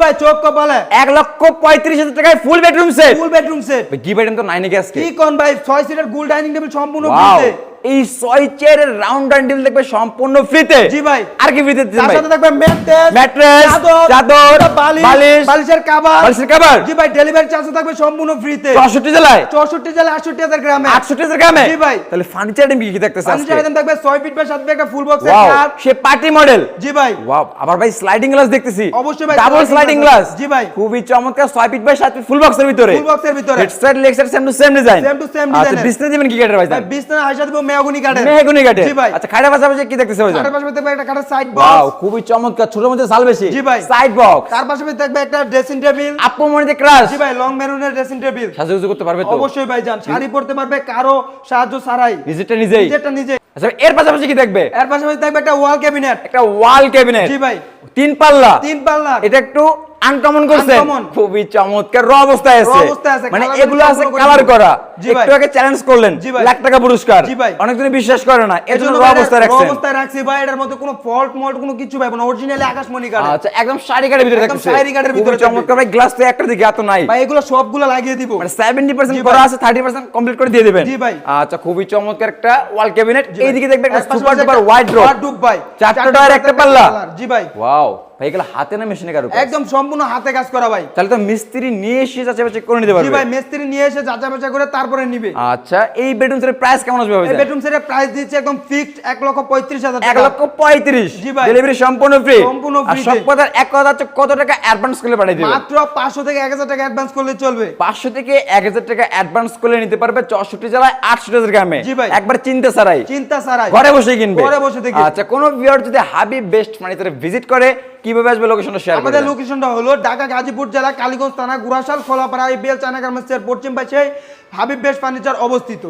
ভাই চোখ কপালে। এক লক্ষ পঁয়ত্রিশ হাজার টাকায় full bedroom set full bedroom set কি বেডরুম তো নাই নাকি কি কোন ভাই? ছয় সিটের গুল ডাইনিং টেবিল সম্পূর্ণ এই ছয় চেয়ারের রাউন্ড ডাইনিং দেখবে সম্পূর্ণ ফ্রিতে জি ভাই। আর কি ফ্রিতে দিচ্ছেন তার ভাই? সাথে থাকবে ম্যাট্রেস ম্যাট্রেস চাদর বালিশ বালিশ বালিশের কভার বালিশের কভার জি ভাই ডেলিভারি চার্জ থাকবে সম্পূর্ণ ফ্রিতে চৌষট্টি জেলায়? চৌষট্টি জেলা আটষট্টি হাজার গ্রামে। আটষট্টি হাজার গ্রামে? জি ভাই। তাহলে ফার্নিচার আইটেম কি কি দেখতেছে আজকে? ফার্নিচার আইটেম থাকবে ছয় ফিট বাই সাত ফিট একটা ফুল বক্স ওয়াও সে পার্টি মডেল জি ভাই। ওয়াও আবার ভাই স্লাইডিং গ্লাস দেখতেছি। অবশ্যই ভাই, ডাবল স্লাইডিং গ্লাস জি ভাই। খুবই চমৎকার 6 ফিট বাই 7 ফিট ফুল বক্সের ভিতরে। ফুল বক্সের ভিতরে। Head side leg side same to same design Same to same আচ্ছা design এর। বিসনেস দিবেন কি কাটার ভাই ভাই বিছনা আইসা দেবো মেহগুনি কাঠের। মেহগুনি কাটে জি ভাই। আচ্ছা খাইটা পাশাপাশি কি দেখতেছে ভাই? কাঠের পাশে থাকবে একটা কাঠের সাইড ওয়াও খুবই চমৎকার ছোট মধ্যে সাল বেশি। জি ভাই। সাইড বক্স তার পাশে থাকবে একটা ড্রেসিং টেবিল আপু মনিতে ক্রাশ জি ভাই লং মেরুনের ড্রেসিং টেবিল সাজুগুজু করতে পারবে তো? অবশ্যই ভাই যান শাড়ি পরতে পারবে কারও সাহায্য ছাড়াই। নিজেরটা নিজেই। যেটা নিজে আচ্ছা এর পাশাপাশি কি দেখবে? এর পাশাপাশি থাকবে একটা ওয়াল ক্যাবিনেট একটা ওয়াল ক্যাবিনেট জি ভাই। তিন পাল্লা। তিন পাল্লার এটা একটু আনকমন করছে। খুবই চমৎকার। র অবস্থায় আছে। মানে এগুলো আছে কালার করা। একটু আগে চ্যালেঞ্জ করলেন লাখ টাকা পুরস্কার। অনেকজন বিশ্বাস করে না এর জন্য ভাই এটা অবস্থায় রাখছেন। অবস্থায় রাখছি ভাই এটার মধ্যে কোনো ফল্ট মল্ট কোনো কিছু পাবে না অরিজিনালি আকাশমণি কাঠের আচ্ছা একদম শাড়ি কাঠের ভিতরে একদম থাকছে শাড়ি কাঠের ভিতরে চমৎকার ভাই গ্লাস তো একটা দিকে এত নাই। ভাই এগুলো সবগুলো লাগিয়ে দিব। মানে 70% করা আছে 30% কমপ্লিট করে দিয়ে দিবেন। জি ভাই। আচ্ছা খুবই চমৎকার একটা ওয়াল ক্যাবিনেট এইদিকে দেখবেন একটা সুপার ডুপার ওয়াইড ড্রপ ভাই। চারটা ডয়ার একটা পাল্লা। জি ভাই। ওয়াও ভাই এগুলো হাতে না মেশিনে কারও একদম সম্পূর্ণ হাতে কাজ করা ভাই। তাহলে তো মিস্ত্রি নিয়ে এসে যাচাই বাছাই করে নিতে জি ভাই মিস্ত্রি নিয়ে এসে যাচা বাচা করে তারপরে নিবে। আচ্ছা এই বেডরুম সেটের প্রাইস কেমন আসবে এই বেডরুম সেটের প্রাইস দিচ্ছে একদম ফিক্সড এক লক্ষ পঁয়ত্রিশ হাজার এক টাকা। লক্ষ পঁয়ত্রিশ। জি ভাই। ডেলিভারি সম্পূর্ণ ফ্রি সম্পূর্ণ free সব কথার এক কথা হচ্ছে কত টাকা অ্যাডভান্স করলে পাঠিয়ে দিবেন মাত্র পাঁচশো থেকে এক হাজার টাকা অ্যাডভান্স করলে চলবে। পাঁচশো থেকে এক হাজার টাকা অ্যাডভান্স করলে নিতে পারবে চৌষট্টি জেলায় আটষট্টি হাজার গ্রামে। জি ভাই। একবার চিন্তা ছাড়াই। চিন্তা ছাড়াই। ঘরে বসে কিনবে। ঘরে বসে থেকে আচ্ছা কোন ভিউয়ার যদি হাবিব বেস্ট ফার্নিচারে ভিজিট করে কীভাবে আসবে লোকেশনটা শেয়ার আমাদের লোকেশনটা হলো ঢাকা গাজীপুর জেলা কালীগঞ্জ থানা গুরাশাল খোলাপাড়া এই বেল চায়না গার্মেন্টসের পশ্চিম পাশে হাবিব বেশ ফার্নিচার অবস্থিত।